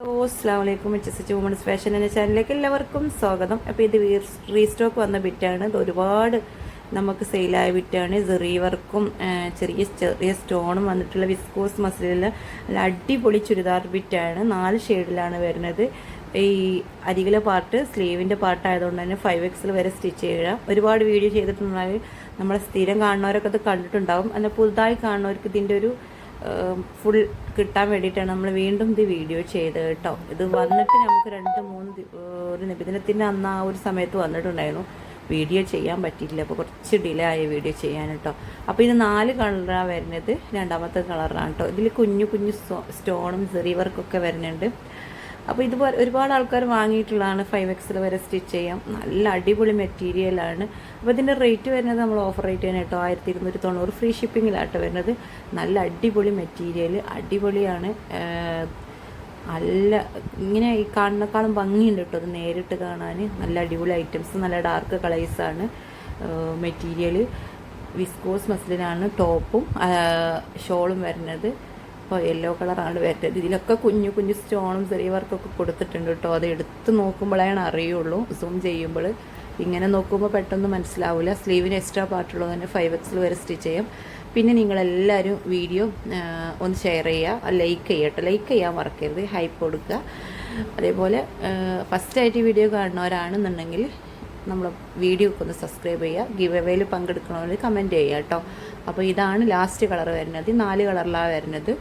Hello അസ്സാം വലൈക്കും H H women's fashion എന്ന ചാനലിലേക്ക് എല്ലാവർക്കും സ്വാഗതം. അപ്പോൾ ഇത് റീസ്റ്റോക്ക് വന്ന ബിറ്റാണ് ഇത് ഒരുപാട് നമുക്ക് സെയിലായ ബിറ്റാണ് ചെറിയ വർക്കും ചെറിയ ചെറിയ സ്റ്റോണും വന്നിട്ടുള്ള വിസ്കോസ് മസിലുള്ള നല്ല അടിപൊളി ചുരിദാർ ബിറ്റാണ് നാല് ഷെയ്ഡിലാണ് വരുന്നത്. ഈ അരികിലെ പാർട്ട് സ്ലീവിന്റെ പാർട്ടായതുകൊണ്ട് തന്നെ ഫൈവ് എക്സിൽ വരെ സ്റ്റിച്ച് ചെയ്യുക. ഒരുപാട് വീഡിയോ ചെയ്തിട്ടുണ്ടെങ്കിൽ നമ്മളെ സ്ഥിരം കാണുന്നവരൊക്കെ അത് കണ്ടിട്ടുണ്ടാവും. അല്ല പുതുതായി കാണുന്നവർക്ക് ഇതിന്റെ ഒരു ഫുൾ കിട്ടാൻ വേണ്ടിയിട്ടാണ് നമ്മൾ വീണ്ടും ഇത് വീഡിയോ ചെയ്തത് കേട്ടോ. ഇത് വന്നിട്ട് നമുക്ക് രണ്ട് മൂന്ന് ഒരു നിബിധനത്തിന്റെ അന്ന് ആ ഒരു സമയത്ത് വന്നിട്ടുണ്ടായിരുന്നു. വീഡിയോ ചെയ്യാൻ പറ്റിയില്ല അപ്പോൾ കുറച്ച് ഡിലേ ആയി വീഡിയോ ചെയ്യാൻ കേട്ടോ. അപ്പോൾ ഇത് നാല് കളറാണ് വരുന്നത്. രണ്ടാമത്തെ കളറാണ് കേട്ടോ. ഇതിൽ കുഞ്ഞു കുഞ്ഞു സ്റ്റോണും ചെറിയ വർക്കൊക്കെ വരുന്നുണ്ട്. അപ്പോൾ ഇതുപോലെ ഒരുപാട് ആൾക്കാർ വാങ്ങിയിട്ടുള്ളതാണ് ഫൈവ് എക്സിൽ വരെ സ്റ്റിച്ച് ചെയ്യാം. നല്ല അടിപൊളി മെറ്റീരിയലാണ് അപ്പോൾ ഇതിന്റെ റേറ്റ് വരുന്നത് നമ്മൾ ഓഫർ റേറ്റ് തന്നെ കേട്ടോ ആയിരത്തി ഇരുന്നൂറ്റി തൊണ്ണൂറ് ഫ്രീ ഷിപ്പിങ്ങിലാട്ടോ വരുന്നത്. നല്ല അടിപൊളി മെറ്റീരിയൽ അടിപൊളിയാണ്. നല്ല ഇങ്ങനെ ഈ കാണുന്നേക്കാളും ഭംഗിയുണ്ട് കേട്ടോ അത് നേരിട്ട് കാണാൻ നല്ല അടിപൊളി ഐറ്റംസ് നല്ല ഡാർക്ക് കളേഴ്സാണ് മെറ്റീരിയൽ വിസ്കോസ് മസ്ലിനാണ് ടോപ്പും ഷോളും വരുന്നത്. അപ്പോൾ യെല്ലോ കളറാണ് വരുന്നത്. ഇതിലൊക്കെ കുഞ്ഞു കുഞ്ഞു സ്റ്റോണും ചെറിയ വർക്കൊക്കെ കൊടുത്തിട്ടുണ്ട് കേട്ടോ. അത് എടുത്ത് നോക്കുമ്പോഴാണ് അറിയുള്ളൂ. സൂം ചെയ്യുമ്പോൾ. ഇങ്ങനെ നോക്കുമ്പോൾ പെട്ടെന്ന് മനസ്സിലാവില്ല സ്ലീവിന് എക്സ്ട്രാ പാർട്ടുള്ളത് തന്നെ ഫൈവ് എക്സിൽ വരെ സ്റ്റിച്ച് ചെയ്യാം. പിന്നെ നിങ്ങളെല്ലാവരും വീഡിയോ ഒന്ന് ഷെയർ ചെയ്യുക. ലൈക്ക് ചെയ്യട്ടെ. ലൈക്ക് ചെയ്യാൻ മറക്കരുത്. ഹൈപ്പ് കൊടുക്കുക. അതേപോലെ ഫസ്റ്റായിട്ട് വീഡിയോ കാണുന്നവരാണെന്നുണ്ടെങ്കിൽ നമ്മൾ വീഡിയോ ഒക്കെ ഒന്ന് സബ്സ്ക്രൈബ് ചെയ്യുക. ഗിവ് എവേയിൽ പങ്കെടുക്കണമെങ്കിൽ കമന്റ് ചെയ്യുക കേട്ടോ അപ്പോൾ ഇതാണ് ലാസ്റ്റ് കളർ വരുന്നത്. നാല് കളറിലാണ് വരുന്നത്.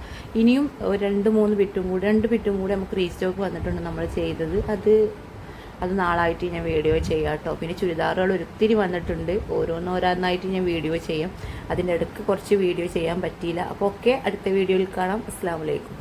ഇനിയും രണ്ട് മൂന്ന് ബിറ്റും കൂടി രണ്ട് ബിറ്റും കൂടി നമുക്ക് റീസ്റ്റോക്ക് വന്നിട്ടുണ്ട് നമ്മൾ ചെയ്തത്. അത് അത് നാളായിട്ട് ഞാൻ വീഡിയോ ചെയ്യാം കേട്ടോ പിന്നെ ചുരിദാറുകൾ ഒത്തിരി വന്നിട്ടുണ്ട്. ഓരോന്നോരോന്നായിട്ട് ഞാൻ വീഡിയോ ചെയ്യാം. അതിന്റെ ഇടയ്ക്ക് കുറച്ച് വീഡിയോ ചെയ്യാൻ പറ്റിയില്ല. അപ്പോൾ ഓക്കെ അടുത്ത വീഡിയോയിൽ കാണാം. അസ്സാം വലൈക്കും